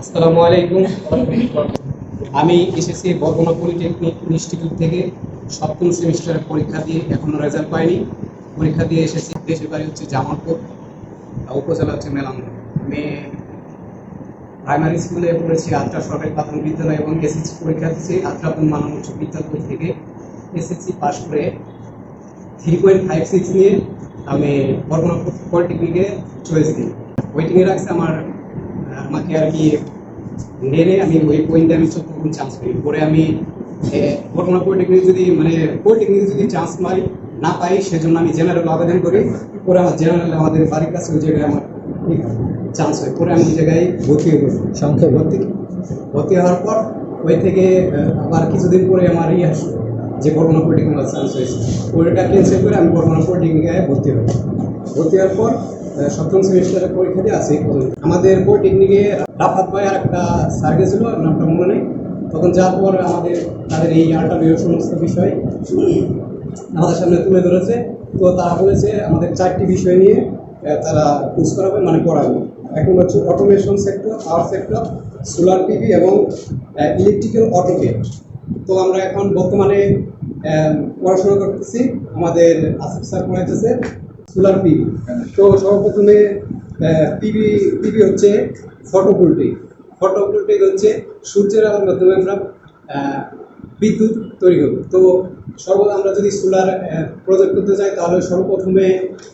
আসসালামু আলাইকুম। আমি এসেছি বরগুনা পলিটেকনিক ইনস্টিটিউট থেকে সপ্তম সেমিস্টারের পরীক্ষা দিয়ে এখনও রেজাল্ট পাইনি। পরীক্ষা দিয়ে এসেছি দেশের বাড়ি হচ্ছে জামালপুর উপজেলা হচ্ছে মেলান্দ আমি প্রাইমারি স্কুলে পড়েছি আত্রা সরকারি প্রাথমিক বিদ্যালয় এবং এসএসসি পরীক্ষা দিয়েছি আত্রাপুর মানব উচ্চ বিদ্যালয় থেকে। এসএসসি পাস করে থ্রি পয়েন্ট ফাইভ সিক্স নিয়ে আমি বরগুনা পলিটেকনিকে চয়েস দিই। ওয়েটিংয়ে রাখছে আমার আমাকে আর কি নেড়ে আমি ওই পয়েন্টে আমি চোদ্দ চান্স পাই পরে আমি ঘটনা পলিটেকনিক যদি মানে পলিটেকনিক যদি চান্স পাই না পাই সেজন্য আমি জেনারেল আবেদন করি। পরে আমার জেনারেল আমাদের বাড়ির কাছে ওই জায়গায় আমার চান্স হয়। পরে আমি ওই জায়গায় ভর্তি হয়ে সংখ্যা ভর্তি? ভর্তি হওয়ার পর ওই থেকে আবার কিছুদিন পরে আমার ইয়ে আসলো যে বর্তমান পলিটেকনিক চান্স হয়েছে। ওইটা ক্যান্সেল করে আমি ঘটনা পলিটেকনিকে ভর্তি হই ভর্তি হওয়ার পর সপ্তম সেমিস্টারের পরীক্ষা দিয়ে আছে আমাদের পলিটেকনিকে রাফাত ভাই আর একটা স্যার গেছিল নামটা মনে নেই। তখন যাওয়ার পর আমাদের, তাদের এই আল্ট্রাভিউ সমস্ত বিষয় আমাদের সামনে তুলে ধরেছে। তো তারা বলেছে আমাদের চারটি বিষয় নিয়ে তারা কোর্স করাবে মানে পড়াবে। এখন হচ্ছে automation sector power sector solar TV এবং ইলেকট্রিক্যাল অটোকেট তো আমরা এখন বর্তমানে পড়াশোনা করতেছি। আমাদের আসিফ স্যার পড়াইতেছে। সোলার পিভি তো সর্বপ্রথমে পিভি পিভি হচ্ছে ফটোভোল্টেক ফটোভোল্টেক হচ্ছে সূর্যের আলোর মাধ্যমে আমরা বিদ্যুৎ তৈরি করব। তো সর্বদা আমরা যদি সোলার প্রজেক্ট করতে চাই, তাহলে সর্বপ্রথমে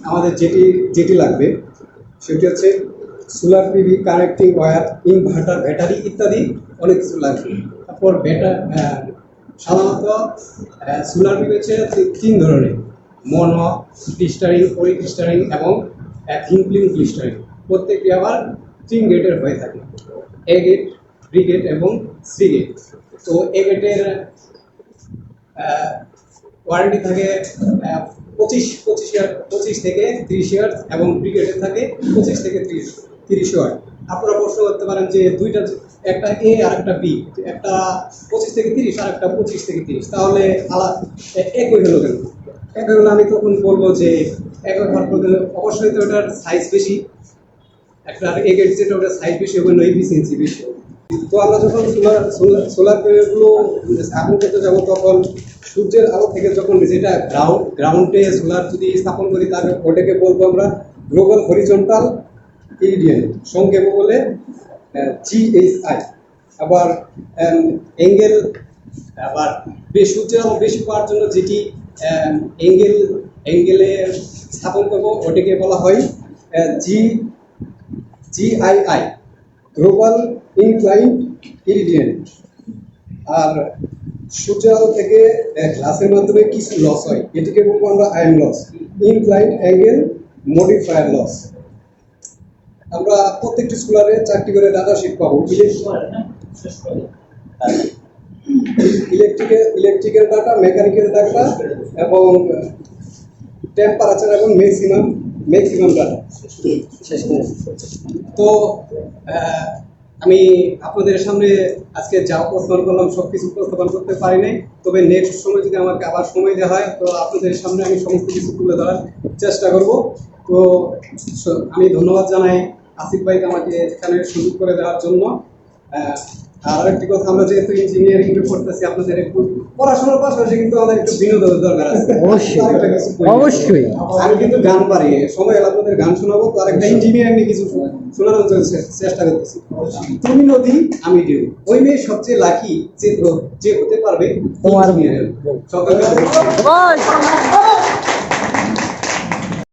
আমাদের যেটি যেটি লাগবে, সেটি হচ্ছে solar PV connecting wire inverter battery ইত্যাদি, অনেক কিছু লাগবে। তারপর ব্যাটার সাধারণত সোলার পিভি হচ্ছে তিন ধরনের। মনো ক্লিস্টারিং পরি ক্লিস্টারিং এবং থিনক্লিং ক্লিস্টারিং প্রত্যেকটি আবার তিন গেটের হয়ে থাকে। এ গেট বি গেট এবং সি গেট তো এ গেটের ওয়ারেন্টি থাকে পঁচিশ পঁচিশ ইয়ার পঁচিশ থেকে তিরিশ ইয়ার এবং ব্রিগেডের থাকে পঁচিশ থেকে তিরিশ তিরিশ ইয়ার আপনারা প্রশ্ন করতে পারেন যে দুইটা একটা এ আর একটা বি। একটা পঁচিশ থেকে তিরিশ, আর একটা পঁচিশ থেকে তিরিশ। তাহলে আলাদা একই হলো কেন? হলো আমি তখন বলব যে একই হওয়ার পরে অবশ্যই তো ওটার সাইজ বেশি। একটা এগেট যেটা ওটা সাইজ বেশি এবং এফিসিয়েন্সি বেশি তো আমরা যখন সোলার সোলার প্যানেলগুলো স্থাপন করতে যাব, তখন সূর্যের আলো থেকে যখন যেটা গ্রাউন্ড গ্রাউন্ডে সোলার যদি স্থাপন করি তাহলে ওটাকে বলব আমরা গ্লোবাল হরিজন্টাল ইরিডিয়েন্ট সংক্ষেপে বলে জিএইচআই আবার এঙ্গেল আবার, বেশ সূর্যের আলো বেশি পাওয়ার জন্য যেটি এঙ্গেল অ্যাঙ্গেলে স্থাপন করব, ওটিকে বলা হয় G GII global incline irradiant আর সূর্য আলো থেকে গ্লাসের মাধ্যমে কিছু লস হয়। এটিকে বলব আমরা iron loss incline angle modifier loss আমরা প্রত্যেকটি স্কুলারে চারটি করে ডাটা শিট পাবো। ইলেকট্রিকের ইলেকট্রিকের ডাটা মেকানিক্যাল ডাটা এবং টেম্পারেচার এবং ম্যাক্সিমাম ম্যাক্সিমাম ডাটা তো আমি আপনাদের সামনে আজকে যা উপস্থাপন করলাম সব কিছু উপস্থাপন করতে পারি নাই। তবে নেক্সট সময় যদি আমাকে আবার সময় দেওয়া হয় তো আপনাদের সামনে আমি সমস্ত কিছু তুলে ধরার চেষ্টা করব। তো আমি ধন্যবাদ জানাই আসিফ ভাইকে আমাকে এখানে সুযোগ করে দেওয়ার জন্য। আর একটি কথা আমরা যেহেতু ইঞ্জিনিয়ারিং পড়তেছি আপনাদের একটু পড়াশোনার পাশাপাশি কিন্তু আমাদের একটু বিনোদনের দরকার আছে। অবশ্যই। আমি কিন্তু গান পারি সময় আপনাদের গান শোনাবো তো আরেকটা ইঞ্জিনিয়ারিং নিয়ে কিছু শোনানোর জন্য চেষ্টা করতেছি। তুমি নদী আমি ঢেউ। ওই মেয়ে সবচেয়ে লাকি যে যে হতে পারবে ইঞ্জিনিয়ার বল